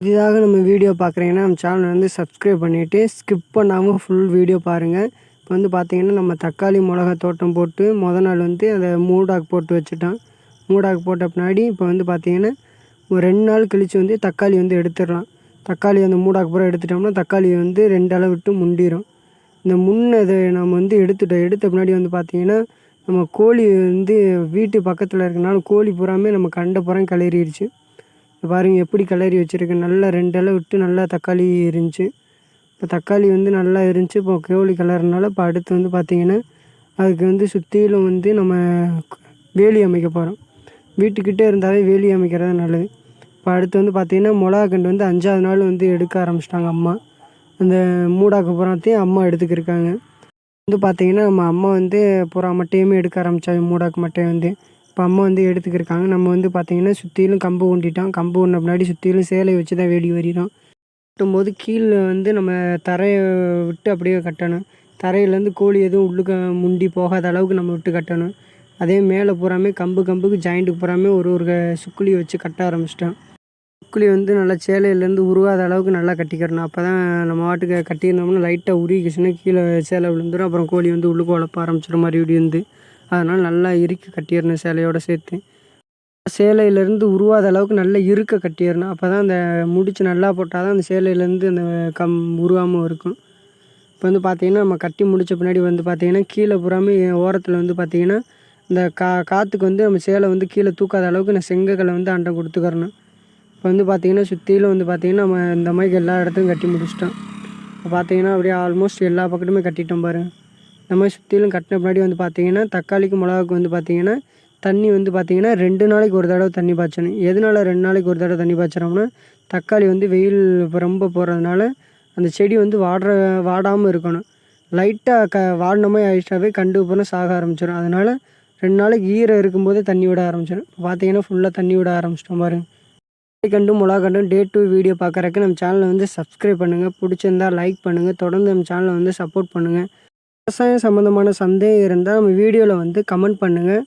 புதிதாக நம்ம வீடியோ பார்க்குறீங்கன்னா நம்ம சேனலை வந்து சப்ஸ்கிரைப் பண்ணிவிட்டு ஸ்கிப் பண்ணாமல் ஃபுல் வீடியோ பாருங்கள் இப்போ வந்து பார்த்தீங்கன்னா நம்ம தக்காளி மிளகா தோட்டம் போட்டு மொதல் நாள் வந்து அதை மூடாக்கு போட்டு வச்சுட்டோம். மூடாக்கு போட்ட பின்னாடி இப்போ வந்து பார்த்தீங்கன்னா ஒரு ரெண்டு நாள் கழித்து வந்து தக்காளி வந்து எடுத்துடலாம். தக்காளி அந்த மூடாக்கு பூரா எடுத்துட்டோம்னா தக்காளி வந்து ரெண்டு அளவு விட்டு முண்டிடும் இந்த முன்னதை நம்ம வந்து எடுத்துட்டோம். எடுத்த பின்னாடி வந்து பார்த்திங்கன்னா நம்ம கோழி வந்து வீட்டு பக்கத்தில் இருக்கனால கோழி பூராமே நம்ம கண்ட புறம் கிளறிடுச்சு பாருங்கள் எப்படி கிளறி வச்சுருக்கேன் நல்லா ரெண்டு இலை விட்டு நல்லா தக்காளி இருந்துச்சு. இப்போ தக்காளி வந்து நல்லா இருந்துச்சு. இப்போ கோழி கிளறனால இப்போ அடுத்து வந்து பார்த்திங்கன்னா அதுக்கு வந்து சுற்றிலும் வந்து நம்ம வேலி அமைக்க போகிறோம் வீட்டுக்கிட்டே இருந்தாலே வேலி அமைக்கிறது நல்லது. இப்போ அடுத்து வந்து பார்த்திங்கன்னா மிளகா கண்டு வந்து அஞ்சாவது நாள் வந்து எடுக்க ஆரம்பிச்சிட்டாங்க அம்மா. அந்த மூடாக்கு புறாத்தையும் அம்மா எடுத்துக்கிருக்காங்க. வந்து பார்த்திங்கன்னா நம்ம அம்மா வந்து புறா மட்டையுமே எடுக்க ஆரம்பித்தாங்க மூடாக்கு மட்டையை வந்து. இப்போ அம்மா வந்து எடுத்துக்கிருக்காங்க. நம்ம வந்து பார்த்திங்கன்னா சுற்றிலும் கம்பு ஊண்டிட்டோம். கம்பு ஊண்டின பின்னாடி சுற்றிலும் சேலை வச்சு தான் வேடி வரிகிறோம் கட்டும்போது கீழே வந்து நம்ம தரையை விட்டு அப்படியே கட்டணும். தரையிலேருந்து கோழி எதுவும் உள்ளுக்க முண்டி போகாத அளவுக்கு நம்ம விட்டு கட்டணும். அதே மேலே பூராமே கம்பு கம்புக்கு ஜாயிண்ட்டுக்கு பூராமே ஒரு ஒரு சுக்குலி வச்சு கட்ட ஆரம்பிச்சிட்டோம். சுக்குலி வந்து நல்லா சேலையிலேருந்து உருவாத அளவுக்கு நல்லா கட்டிக்கிறணும் அப்போ தான் நம்ம வாட்டுக்கு கட்டியிருந்தோம்னா லைட்டாக உருகிக்கிச்சுன்னா கீழே சேலை விழுந்துடும் அப்புறம் கோழி வந்து உள்ளுக்கு உழப்ப ஆரம்பிச்சிடும் மறுபடியும் வந்து. அதனால் நல்லா இறுக்கி கட்டிடணும் சேலையோடு சேர்த்து. சேலையிலேருந்து உருவாத அளவுக்கு நல்லா இருக்க கட்டிடணும் அப்போ தான் அந்த முடிச்சு நல்லா போட்டால் தான் அந்த சேலையிலேருந்து அந்த கம் உருவாமல் இருக்கும். இப்போ வந்து பார்த்திங்கன்னா நம்ம கட்டி முடித்த பின்னாடி வந்து பார்த்திங்கன்னா கீழே புறாமே ஓரத்தில் வந்து பார்த்திங்கன்னா இந்த கா காற்றுக்கு வந்து நம்ம சேலை வந்து கீழே தூக்காத அளவுக்கு நான் செங்கக்கலை வந்து அண்டை கொடுத்துக்கறணும். இப்போ வந்து பார்த்திங்கன்னா சுற்றிலும் வந்து பார்த்திங்கன்னா நம்ம இந்த மாதிரி எல்லா இடத்தையும் கட்டி முடிச்சிட்டோம். இப்போ பார்த்திங்கன்னா அப்படியே ஆல்மோஸ்ட் எல்லா பக்கத்துமே கட்டிட்டோம் பாருங்கள் நம்ம சுற்றிலும் கட்டின பின்னாடி வந்து பார்த்திங்கன்னா தக்காளிக்கு மிளகாவுக்கு வந்து பார்த்திங்கன்னா தண்ணி வந்து பார்த்திங்கன்னா ரெண்டு நாளைக்கு ஒரு தடவை தண்ணி பாய்ச்சணும். எதனால் ரெண்டு நாளைக்கு ஒரு தடவை தண்ணி பாய்ச்சுறோம்னா தக்காளி வந்து வெயில் ரொம்ப போகிறதுனால அந்த செடி வந்து வாடுற வாடாமல் இருக்கணும். லைட்டாக க வாடின மாதிரி ஆயிடுச்சாவே கண்டு போனால் சாக ஆரம்பிச்சிடும் அதனால் ரெண்டு நாளைக்கு ஈரம் இருக்கும்போதே தண்ணி விட ஆரம்பிச்சிடும் இப்போ பார்த்தீங்கன்னா ஃபுல்லாக தண்ணி விட ஆரம்பிச்சிட்டோம் பாருங்க. கண்டும் மிளகா கண்டும் டே டூ வீடியோ பார்க்குறக்கு நம்ம சேனலை வந்து சப்ஸ்கிரைப் பண்ணுங்கள் பிடிச்சிருந்தா லைக் பண்ணுங்கள் தொடர்ந்து நம்ம சேனலை வந்து சப்போர்ட் பண்ணுங்கள் விவசாயம் சம்மந்தமான சந்தேகம் இருந்தால் நம்ம வீடியோவில் வந்து கமெண்ட் பண்ணுங்கள்